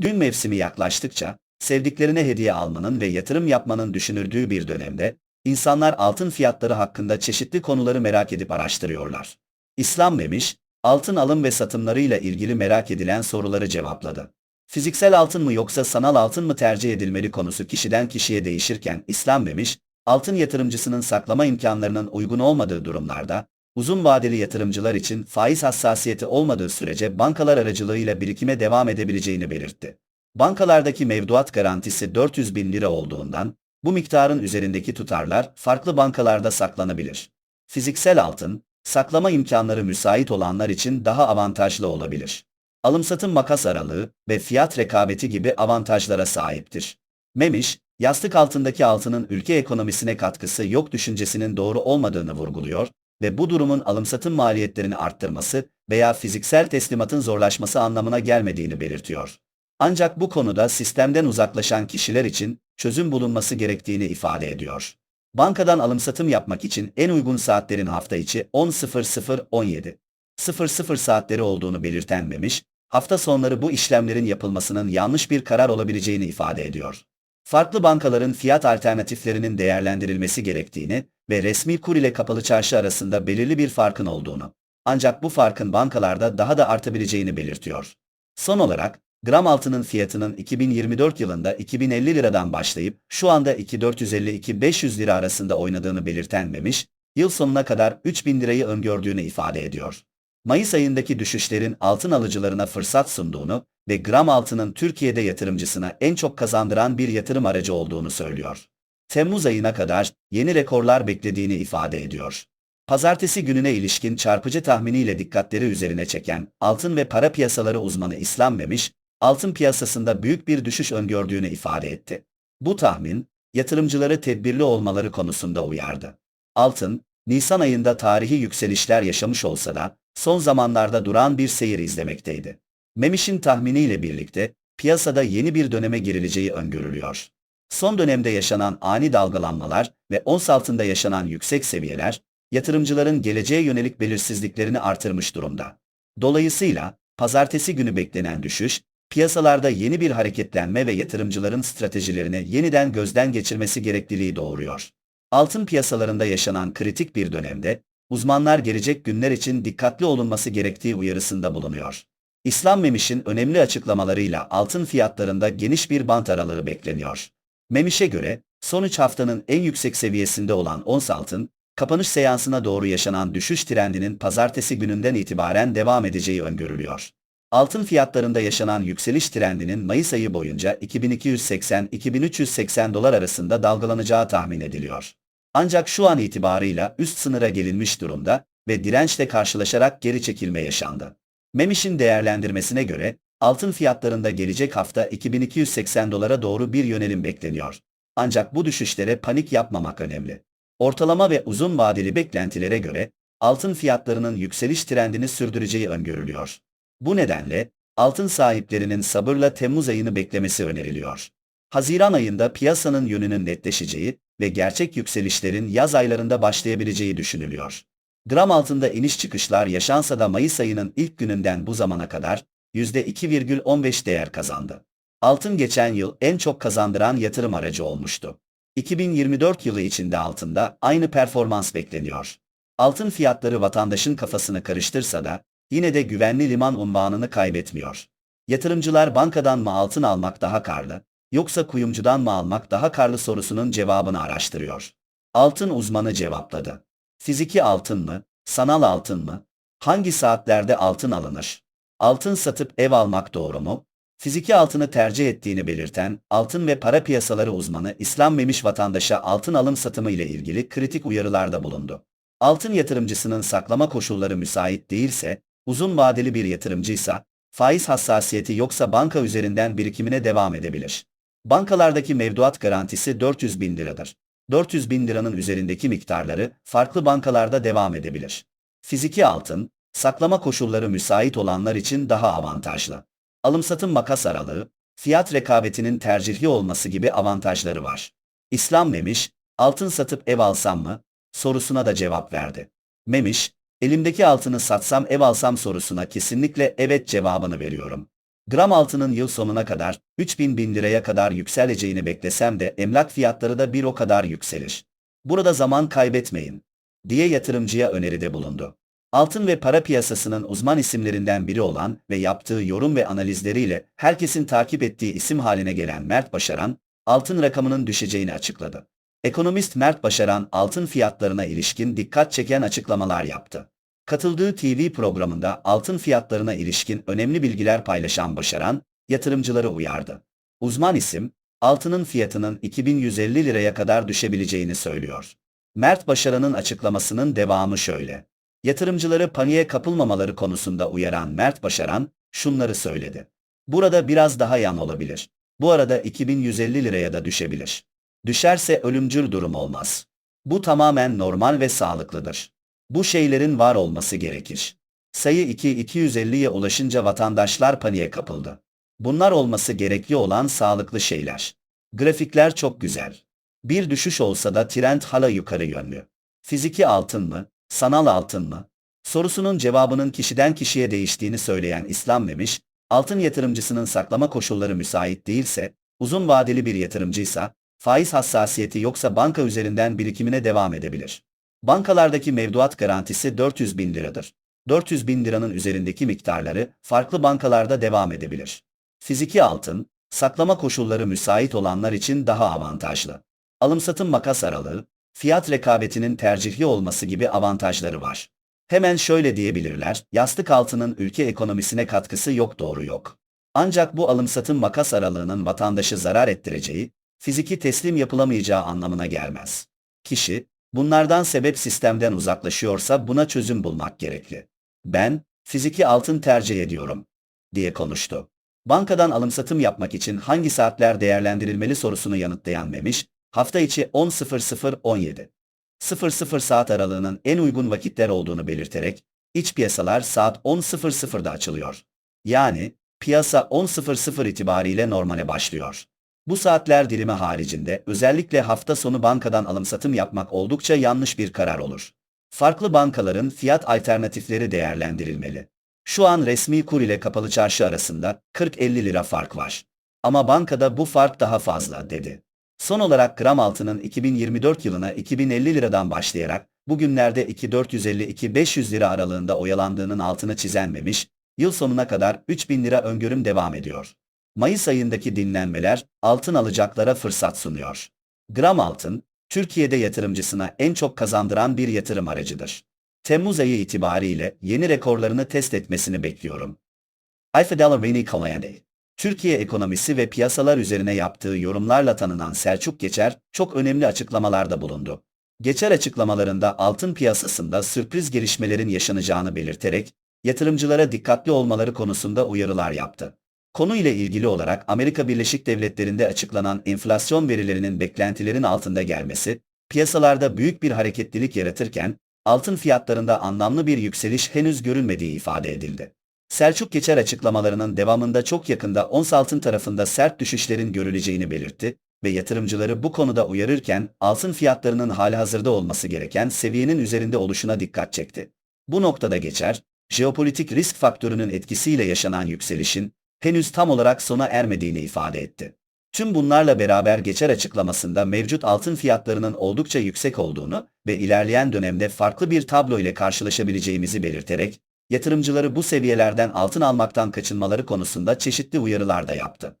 Düğün mevsimi yaklaştıkça, sevdiklerine hediye almanın ve yatırım yapmanın düşünüldüğü bir dönemde, insanlar altın fiyatları hakkında çeşitli konuları merak edip araştırıyorlar. İslam Memiş, altın alım ve satımlarıyla ilgili merak edilen soruları cevapladı. Fiziksel altın mı yoksa sanal altın mı tercih edilmeli konusu kişiden kişiye değişirken İslam Memiş, altın yatırımcısının saklama imkanlarının uygun olmadığı durumlarda, uzun vadeli yatırımcılar için faiz hassasiyeti olmadığı sürece bankalar aracılığıyla birikime devam edebileceğini belirtti. Bankalardaki mevduat garantisi 400 bin lira olduğundan, bu miktarın üzerindeki tutarlar farklı bankalarda saklanabilir. Fiziksel altın, saklama imkanları müsait olanlar için daha avantajlı olabilir. Alım-satım makas aralığı ve fiyat rekabeti gibi avantajlara sahiptir. Memiş, yastık altındaki altının ülke ekonomisine katkısı yok düşüncesinin doğru olmadığını vurguluyor ve bu durumun alım-satım maliyetlerini arttırması veya fiziksel teslimatın zorlaşması anlamına gelmediğini belirtiyor. Ancak bu konuda sistemden uzaklaşan kişiler için çözüm bulunması gerektiğini ifade ediyor. Bankadan alım-satım yapmak için en uygun saatlerin hafta içi 10.00-17. 00 saatleri olduğunu belirten Memiş, hafta sonları bu işlemlerin yapılmasının yanlış bir karar olabileceğini ifade ediyor. Farklı bankaların fiyat alternatiflerinin değerlendirilmesi gerektiğini ve resmi kur ile kapalı çarşı arasında belirli bir farkın olduğunu, ancak bu farkın bankalarda daha da artabileceğini belirtiyor. Son olarak, gram altının fiyatının 2024 yılında 2050 liradan başlayıp şu anda 2450-2500 lira arasında oynadığını belirten Memiş, yıl sonuna kadar 3000 lirayı öngördüğünü ifade ediyor. Mayıs ayındaki düşüşlerin altın alıcılarına fırsat sunduğunu ve gram altının Türkiye'de yatırımcısına en çok kazandıran bir yatırım aracı olduğunu söylüyor. Temmuz ayına kadar yeni rekorlar beklediğini ifade ediyor. Pazartesi gününe ilişkin çarpıcı tahminiyle dikkatleri üzerine çeken altın ve para piyasaları uzmanı İslam Memiş, altın piyasasında büyük bir düşüş öngördüğünü ifade etti. Bu tahmin, yatırımcıları tedbirli olmaları konusunda uyardı. Altın, Nisan ayında tarihi yükselişler yaşamış olsa da, son zamanlarda duran bir seyir izlemekteydi. Memiş'in tahminiyle birlikte, piyasada yeni bir döneme girileceği öngörülüyor. Son dönemde yaşanan ani dalgalanmalar ve ons altında yaşanan yüksek seviyeler, yatırımcıların geleceğe yönelik belirsizliklerini artırmış durumda. Dolayısıyla, pazartesi günü beklenen düşüş, piyasalarda yeni bir hareketlenme ve yatırımcıların stratejilerini yeniden gözden geçirmesi gerekliliği doğuruyor. Altın piyasalarında yaşanan kritik bir dönemde, uzmanlar gelecek günler için dikkatli olunması gerektiği uyarısında bulunuyor. İslam Memiş'in önemli açıklamalarıyla altın fiyatlarında geniş bir bant aralığı bekleniyor. Memiş'e göre, son 3 haftanın en yüksek seviyesinde olan ons altın, kapanış seansına doğru yaşanan düşüş trendinin pazartesi gününden itibaren devam edeceği öngörülüyor. Altın fiyatlarında yaşanan yükseliş trendinin Mayıs ayı boyunca 2280-2380 dolar arasında dalgalanacağı tahmin ediliyor. Ancak şu an itibarıyla üst sınıra gelinmiş durumda ve dirençle karşılaşarak geri çekilme yaşandı. Memiş'in değerlendirmesine göre altın fiyatlarında gelecek hafta 2280 dolara doğru bir yönelim bekleniyor. Ancak bu düşüşlere panik yapmamak önemli. Ortalama ve uzun vadeli beklentilere göre altın fiyatlarının yükseliş trendini sürdüreceği öngörülüyor. Bu nedenle altın sahiplerinin sabırla Temmuz ayını beklemesi öneriliyor. Haziran ayında piyasanın yönünün netleşeceği ve gerçek yükselişlerin yaz aylarında başlayabileceği düşünülüyor. Gram altında iniş çıkışlar yaşansa da Mayıs ayının ilk gününden bu zamana kadar %2,15 değer kazandı. Altın geçen yıl en çok kazandıran yatırım aracı olmuştu. 2024 yılı içinde altında aynı performans bekleniyor. Altın fiyatları vatandaşın kafasını karıştırsa da yine de güvenli liman unvanını kaybetmiyor. Yatırımcılar bankadan mı altın almak daha karlı, yoksa kuyumcudan mı almak daha karlı sorusunun cevabını araştırıyor. Altın uzmanı cevapladı. Fiziki altın mı, sanal altın mı? Hangi saatlerde altın alınır? Altın satıp ev almak doğru mu? Fiziki altını tercih ettiğini belirten altın ve para piyasaları uzmanı İslam Memiş vatandaşa altın alım satımı ile ilgili kritik uyarılarda bulundu. Altın yatırımcısının saklama koşulları müsait değilse, uzun vadeli bir yatırımcıysa, faiz hassasiyeti yoksa banka üzerinden birikimine devam edebilir. Bankalardaki mevduat garantisi 400 bin liradır. 400 bin liranın üzerindeki miktarları farklı bankalarda devam edebilir. Fiziki altın, saklama koşulları müsait olanlar için daha avantajlı. Alım-satım makas aralığı, fiyat rekabetinin tercihli olması gibi avantajları var. İslam Memiş, altın satıp ev alsam mı? sorusuna da cevap verdi. Memiş, elimdeki altını satsam ev alsam sorusuna kesinlikle evet cevabını veriyorum. Gram altının yıl sonuna kadar 3000 bin liraya kadar yükseleceğini beklesem de emlak fiyatları da bir o kadar yükselir. Burada zaman kaybetmeyin, diye yatırımcıya öneride bulundu. Altın ve para piyasasının uzman isimlerinden biri olan ve yaptığı yorum ve analizleriyle herkesin takip ettiği isim haline gelen Mert Başaran, altın rakamının düşeceğini açıkladı. Ekonomist Mert Başaran altın fiyatlarına ilişkin dikkat çeken açıklamalar yaptı. Katıldığı TV programında altın fiyatlarına ilişkin önemli bilgiler paylaşan Başaran, yatırımcıları uyardı. Uzman isim, altının fiyatının 2150 liraya kadar düşebileceğini söylüyor. Mert Başaran'ın açıklamasının devamı şöyle. Yatırımcıları paniğe kapılmamaları konusunda uyaran Mert Başaran, şunları söyledi. Burada biraz daha yan olabilir. Bu arada 2150 liraya da düşebilir. Düşerse ölümcül durum olmaz. Bu tamamen normal ve sağlıklıdır. Bu şeylerin var olması gerekir. Sayı 2-250'ye ulaşınca vatandaşlar paniğe kapıldı. Bunlar olması gerekli olan sağlıklı şeyler. Grafikler çok güzel. Bir düşüş olsa da trend hala yukarı yönlü. Fiziki altın mı, sanal altın mı? Sorusunun cevabının kişiden kişiye değiştiğini söyleyen İslam Memiş, altın yatırımcısının saklama koşulları müsait değilse, uzun vadeli bir yatırımcıysa, faiz hassasiyeti yoksa banka üzerinden birikimine devam edebilir. Bankalardaki mevduat garantisi 400 bin liradır. 400 bin liranın üzerindeki miktarları farklı bankalarda devam edebilir. Fiziki altın, saklama koşulları müsait olanlar için daha avantajlı. Alım-satım makas aralığı, fiyat rekabetinin tercihli olması gibi avantajları var. Hemen şöyle diyebilirler, yastık altının ülke ekonomisine katkısı yok doğru yok. Ancak bu alım-satım makas aralığının vatandaşı zarar ettireceği, fiziki teslim yapılamayacağı anlamına gelmez. Kişi, bunlardan sebep sistemden uzaklaşıyorsa buna çözüm bulmak gerekli. Ben, fiziki altın tercih ediyorum, diye konuştu. Bankadan alım-satım yapmak için hangi saatler değerlendirilmeli sorusunu yanıtlayan Memiş, hafta içi 10.00-17. 00 saat aralığının en uygun vakitler olduğunu belirterek, iç piyasalar saat 10.00'da açılıyor. Yani, piyasa 10.00 itibariyle normale başlıyor. Bu saatler dilimi haricinde özellikle hafta sonu bankadan alım-satım yapmak oldukça yanlış bir karar olur. Farklı bankaların fiyat alternatifleri değerlendirilmeli. Şu an resmi kur ile kapalı çarşı arasında 40-50 lira fark var. Ama bankada bu fark daha fazla dedi. Son olarak gram altının 2024 yılına 2050 liradan başlayarak bugünlerde 2450-2500 lira aralığında oyalandığının altını çizenmemiş, yıl sonuna kadar 3000 lira öngörüm devam ediyor. Mayıs ayındaki dinlenmeler altın alacaklara fırsat sunuyor. Gram altın, Türkiye'de yatırımcısına en çok kazandıran bir yatırım aracıdır. Temmuz ayı itibariyle yeni rekorlarını test etmesini bekliyorum. Ayfedala Veni Kalayande Türkiye ekonomisi ve piyasalar üzerine yaptığı yorumlarla tanınan Selçuk Geçer, çok önemli açıklamalarda bulundu. Geçer açıklamalarında altın piyasasında sürpriz gelişmelerin yaşanacağını belirterek, yatırımcılara dikkatli olmaları konusunda uyarılar yaptı. Konu ile ilgili olarak Amerika Birleşik Devletleri'nde açıklanan enflasyon verilerinin beklentilerin altında gelmesi, piyasalarda büyük bir hareketlilik yaratırken, altın fiyatlarında anlamlı bir yükseliş henüz görülmediği ifade edildi. Selçuk Geçer açıklamalarının devamında çok yakında ons altın tarafında sert düşüşlerin görüleceğini belirtti ve yatırımcıları bu konuda uyarırken altın fiyatlarının halihazırda olması gereken seviyenin üzerinde oluşuna dikkat çekti. Bu noktada Geçer, jeopolitik risk faktörünün etkisiyle yaşanan yükselişin henüz tam olarak sona ermediğini ifade etti. Tüm bunlarla beraber geçer açıklamasında mevcut altın fiyatlarının oldukça yüksek olduğunu ve ilerleyen dönemde farklı bir tablo ile karşılaşabileceğimizi belirterek, yatırımcıları bu seviyelerden altın almaktan kaçınmaları konusunda çeşitli uyarılar da yaptı.